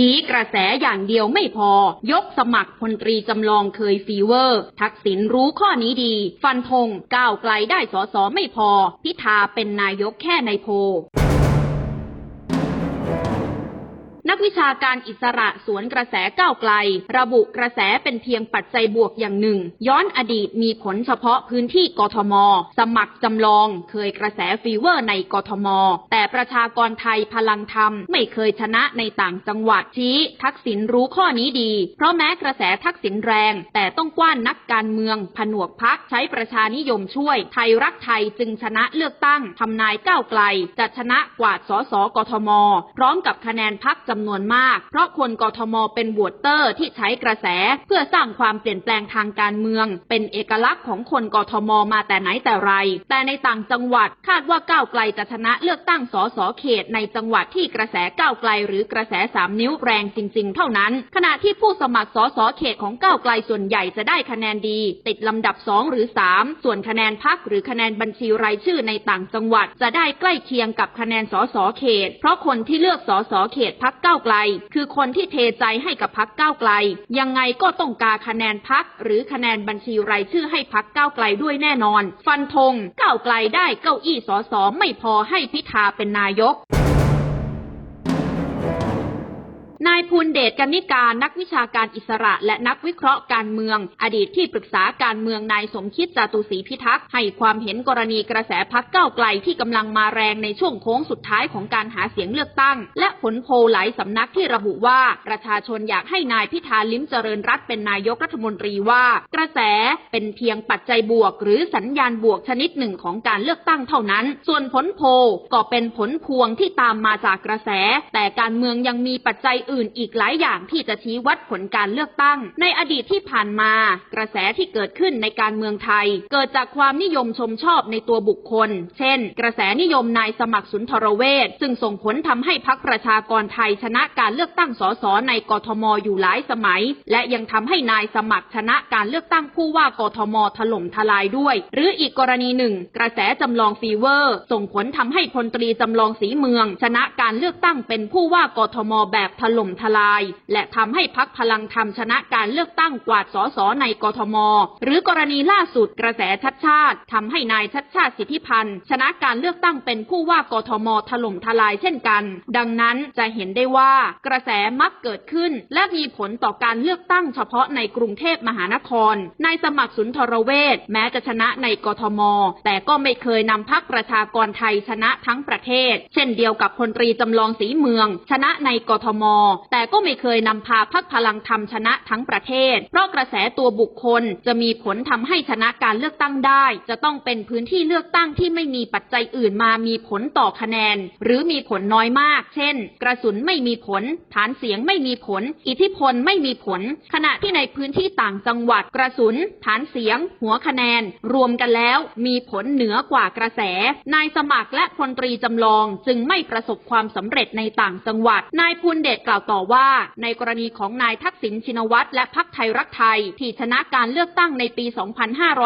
ชี้กระแสอย่างเดียวไม่พอ ยกสมัครพลตรีจำลองเคยฟีเวอร์ ทักษิณรู้ข้อนี้ดี ฟันธงก้าวไกลได้สอสอไม่พอ พิธาเป็นนายกแค่ในโพ นักวิชาการอิสระสวนกระแสก้าวไกล ระบุกระแสเป็นเพียงปัจจัยบวกอย่างหนึ่ง ย้อนอดีตมีผลเฉพาะพื้นที่กทม สมัครจำลองเคยกระแสฟีเวอร์ในกทม แต่ประชากรไทยพลังธรรม ไม่เคยชนะในต่างจังหวัดชี้ทักษิณรู้ข้อนี้ดี เพราะแม้กระแสทักษิณแรง แต่ต้องกว้านนักการเมืองผนวกพักใช้ประชานิยมช่วย ไทยรักไทยจึงชนะเลือกตั้งทำนายก้าวไกล จะชนะกวาดสสกทม พร้อมกับคะแนนพักจำนวนมาก เพราะคนกทมเป็นบวตเตอร์ที่ใช้กระแส เพื่อสร้างความเปลี่ยนแปลงทางการเมือง เป็นเอกลักษณ์ของคนกทมมาแต่ไหนแต่ไร แต่ในต่างจังหวัดคาดว่าก้าวไกลจะชนะเลือกตั้งสสเขตในจังหวัดที่กระแสก้าวไกลหรือกระแสสามนิ้วแรงจริง ๆ เท่านั้น ขณะที่ผู้สมัครสสเขตของก้าวไกลส่วนใหญ่จะได้คะแนนดี ติดลำดับ 2 หรือ 3 ส่วนคะแนนพักหรือคะแนนบัญชีรายชื่อในต่างจังหวัด จะได้ใกล้เคียงกับคะแนนสสเขต เพราะคนที่เลือกสสเขตพักก้าวไกล คือคนที่เทใจให้กับพักก้าวไกล ยังไงก็ต้องการคะแนนพักหรือคะแนนบัญชีรายชื่อให้พักก้าวไกลด้วยแน่นอน ฟันธงก้าวไกลได้เก้าอี้สสไม่พอให้พิธาเป็นนายก นายภูลเดชกนิการนักวิชาการอิสระ และนักวิเคราะห์การเมือง อดีตที่ปรึกษาการเมืองนายสมคิดจาตุศรีพิทักษ์ให้ความเห็นกรณีกระแสพักเก้าวไกลที่กำลังมาแรงในช่วงโค้งสุดท้ายของการหาเสียงเลือกตั้ง และผลโพลหลายสำนักที่ระบุว่าประชาชนอยากให้นายพิธาลิ้มเจริญรัตเป็นนายกรัฐมนตรีว่า กระแสเป็นเพียงปัจจัยบวก หรือสัญญาณบวกชนิดหนึ่งของการเลือกตั้งเท่านั้น ส่วนผลโพลก็เป็นผลพวงที่ตามมาจากกระแส แต่การเมืองยังมีปัจจัยอื่นอีกหลายอย่างที่จะชี้วัดผลการเลือกตั้ง ในอดีตที่ผ่านมา กระแสที่เกิดขึ้นในการเมืองไทย เกิดจากความนิยมชมชอบในตัวบุคคล เช่น กระแสนิยมนายสมัครสุนทรเวชซึ่งส่งผลทำให้พักประชากรไทยชนะการเลือกตั้งสสในกทมอยู่หลายสมัย และยังทำให้นายสมัครชนะการเลือกตั้งผู้ว่ากทมถล่มทลายด้วย หรืออีกกรณีหนึ่ง กระแสจำลองฟีเวอร์ ส่งผลทำให้พลตรีจำลองสีเมือง ชนะการเลือกตั้งเป็นผู้ว่ากทมแบบถล่มล่มทลาย และทำให้พักพลังธรรมชนะการเลือกตั้งกวาดสสในกทม หรือกรณีล่าสุดกระแสชัดชาติทำให้นายชัดชาติสิทธิพันธ์ชนะการเลือกตั้งเป็นผู้ว่ากทมถล่มทลายเช่นกัน ดังนั้นจะเห็นได้ว่ากระแสมักเกิดขึ้น และมีผลต่อการเลือกตั้งเฉพาะในกรุงเทพมหานครนายสมัครสุนทรเวชแม้จะชนะในกทม แต่ก็ไม่เคยนำพักประชากรไทยชนะทั้งประเทศ เช่นเดียวกับพลตรีจำลองสีเมือง ชนะในกทมแต่ก็ไม่เคยนำพาพักพลังธรรมชนะทั้งประเทศ เพราะกระแสตัวบุคคลจะมีผลทำให้ชนะการเลือกตั้งได้ จะต้องเป็นพื้นที่เลือกตั้งที่ไม่มีปัจจัยอื่นมามีผลต่อคะแนน หรือมีผลน้อยมาก เช่น กระสุนไม่มีผล ฐานเสียงไม่มีผล อิทธิพลไม่มีผล ขณะที่ในพื้นที่ต่างจังหวัดกระสุน ฐานเสียง หัวคะแนน รวมกันแล้วมีผลเหนือกว่ากระแส นายสมัครและพลตรีจำลองจึงไม่ประสบความสำเร็จในต่างจังหวัด นายภูลเดชกล่าวต่อว่าในกรณีของนายทักษิณชินวัตรและพักไทยรักไทย ที่ชนะการเลือกตั้งในปี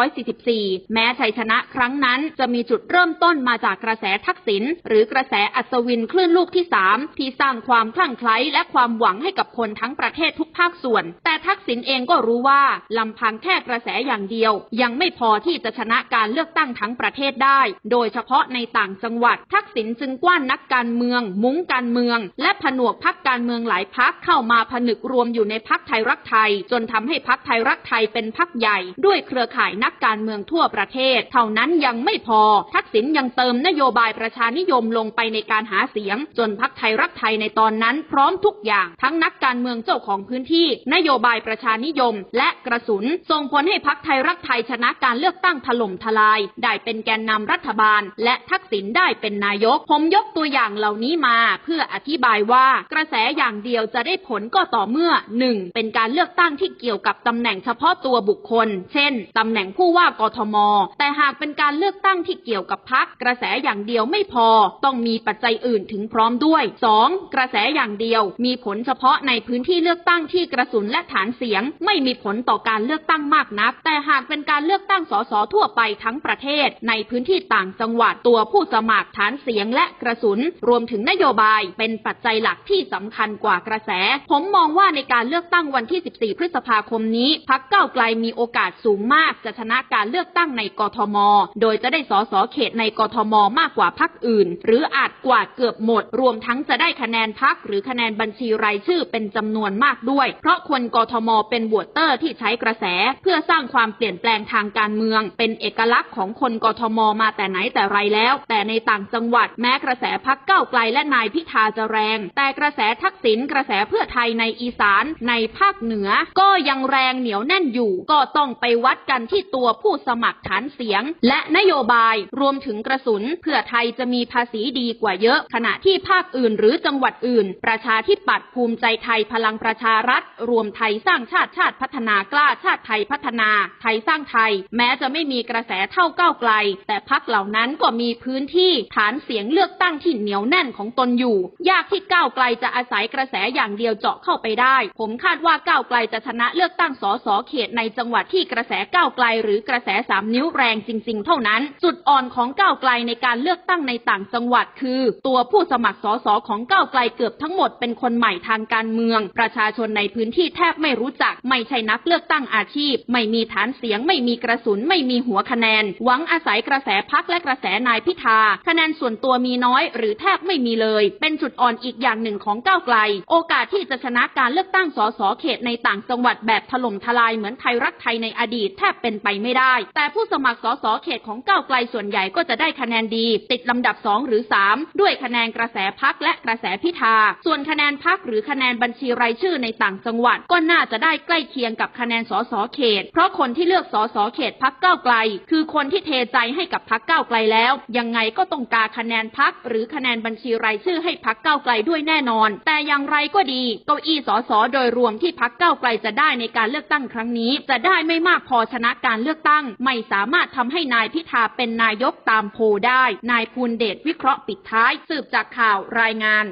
2544 แม้ชัยชนะครั้งนั้นจะมีจุดเริ่มต้นมาจากกระแสทักษิณหรือกระแสอัศวินคลื่นลูกที่ 3 ที่สร้างความคลั่งไคล้และความหวังให้กับคนทั้งประเทศทุกภาคส่วน แต่ทักษิณเองก็รู้ว่าลำพังแค่กระแสอย่างเดียว ยังไม่พอที่จะชนะการเลือกตั้งทั้งประเทศได้ โดยเฉพาะในต่างจังหวัด ทักษิณจึงกว้านนักการเมือง มุ้งการเมือง และผนวกพักการเมืองหลายพักเข้ามาผนึกรวมอยู่ในพักไทยรักไทย จนทำให้พักไทยรักไทยเป็นพักใหญ่ ด้วยเครือข่ายนักการเมืองทั่วประเทศ เท่านั้นยังไม่พอ ทักษิณยังเติมนโยบายประชานิยมลงไปในการหาเสียง จนพักไทยรักไทยในตอนนั้นพร้อมทุกอย่าง ทั้งนักการเมืองเจ้าของพื้นที่ นโยบายประชานิยม และกระสุนส่งผลให้พักไทยรักไทยชนะการเลือกตั้งถล่มทลาย ได้เป็นแกนนำรัฐบาล และทักษิณได้เป็นนายก ผมยกตัวอย่างเหล่านี้มา เพื่ออธิบายว่ากระแสอย่างางเดียวจะได้ผลก็ต่อเมื่อ 1. เป็นการเลือกตั้งที่เกี่ยวกับตำแหน่งเฉพาะตัวบุคคล เช่นตำแหน่งผู้ว่ากทม แต่หากเป็นการเลือกตั้งที่เกี่ยวกับพักกระแสอย่างเดียวไม่พอ ต้องมีปัจจัยอื่นถึงพร้อมด้วย 2. กระแสอย่างเดียวมีผลเฉพาะในพื้นที่เลือกตั้งที่กระสุนและฐานเสียง ไม่มีผลต่อการเลือกตั้งมากนัก แต่หากเป็นการเลือกตั้งสสทั่วไปทั้งประเทศ ในพื้นที่ต่างจังหวัดตัวผู้สมัครฐานเสียงและกระสุน รวมถึงนโยบายเป็นปัจจัยหลักที่สำคัญกว่ากระแส ผมมองว่าในการเลือกตั้งวันที่ 14 พฤษภาคมนี้ พักเก้าไกลมีโอกาสสูงมาก จะชนะการเลือกตั้งในกทม โดยจะได้สสเขตในกทมมากกว่าพักอื่น หรืออาจกว่าเกือบหมด รวมทั้งจะได้คะแนนพักหรือคะแนนบัญชีรายชื่อเป็นจำนวนมากด้วย เพราะคนกทมเป็นบวตเตอร์ที่ใช้กระแส เพื่อสร้างความเปลี่ยนแปลงทางการเมือง เป็นเอกลักษณ์ของคนกทมมาแต่ไหนแต่ไรแล้ว แต่ในต่างจังหวัดแม้กระแสพักเก้าไกลและนายพิธาจะแรง แต่กระแสทักษิณกระแสเพื่อไทยในอีสานในภาคเหนือ ก็ยังแรงเหนียวแน่นอยู่ ก็ต้องไปวัดกันที่ตัวผู้สมัครฐานเสียง และนโยบายรวมถึงกระสุน เพื่อไทยจะมีภาษีดีกว่าเยอะ ขณะที่ภาคอื่นหรือจังหวัดอื่น ประชาธิปัตย์ภูมิใจไทยพลังประชารัฐ รวมไทยสร้างชาติชาติพัฒนากล้าชาติไทยพัฒนา ไทยสร้างไทย แม้จะไม่มีกระแสเท่าก้าวไกล แต่พักเหล่านั้นก็มีพื้นที่ฐานเสียงเลือกตั้งที่เหนียวแน่นของตนอยู่ ยากที่ก้าวไกลจะอาศัยกระระแสอย่างเดียวเจาะเข้าไปได้ ผมคาดว่าก้าวไกลจะชนะเลือกตั้งสสเขตในจังหวัดที่กระแสก้าวไกลหรือกระแสสามนิ้วแรงจริง ๆ เท่านั้น จุดอ่อนของก้าวไกลในการเลือกตั้งในต่างจังหวัด คือ ตัวผู้สมัครสสของก้าวไกลเกือบทั้งหมดเป็นคนใหม่ทางการเมือง ประชาชนในพื้นที่แทบไม่รู้จัก ไม่ใช่นักเลือกตั้งอาชีพ ไม่มีฐานเสียง ไม่มีกระสุน ไม่มีหัวคะแนน หวังอาศัยกระแสพักและกระแสนายพิธา คะแนนส่วนตัวมีน้อย หรือแทบไม่มีเลย เป็นจุดอ่อนอีกอย่างหนึ่งของก้าวไกลโอกาสที่จะชนะการเลือกตั้งสสเขตในต่างจังหวัดแบบถล่มทลายเหมือนไทยรักไทยในอดีตแทบเป็นไปไม่ได้ แต่ผู้สมัครสสเขตของก้าวไกลส่วนใหญ่ก็จะได้คะแนนดี ติดลำดับ 2 หรือ 3 ด้วยคะแนนกระแสพักและกระแสพิธา ส่วนคะแนนพักหรือคะแนนบัญชีรายชื่อในต่างจังหวัด ก็น่าจะได้ใกล้เคียงกับคะแนนสสเขต เพราะคนที่เลือกสสเขตพักก้าวไกล คือคนที่เทใจให้กับพักก้าวไกลแล้ว ยังไงก็ต้องการคะแนนพักหรือคะแนนบัญชีรายชื่อให้พักก้าวไกลด้วยแน่นอน แต่อย่างไรก็ดี เก้าอี้สสโดยรวมที่พักก้าไกลจะได้ในการเลือกตั้งครั้งนี้ จะได้ไม่มากพอชนะการเลือกตั้ง ไม่สามารถทำให้นายพิธาเป็นนายกตามโพได้ นายภูลเดชวิเคราะห์ปิดท้าย สืบจากข่าวรายงาน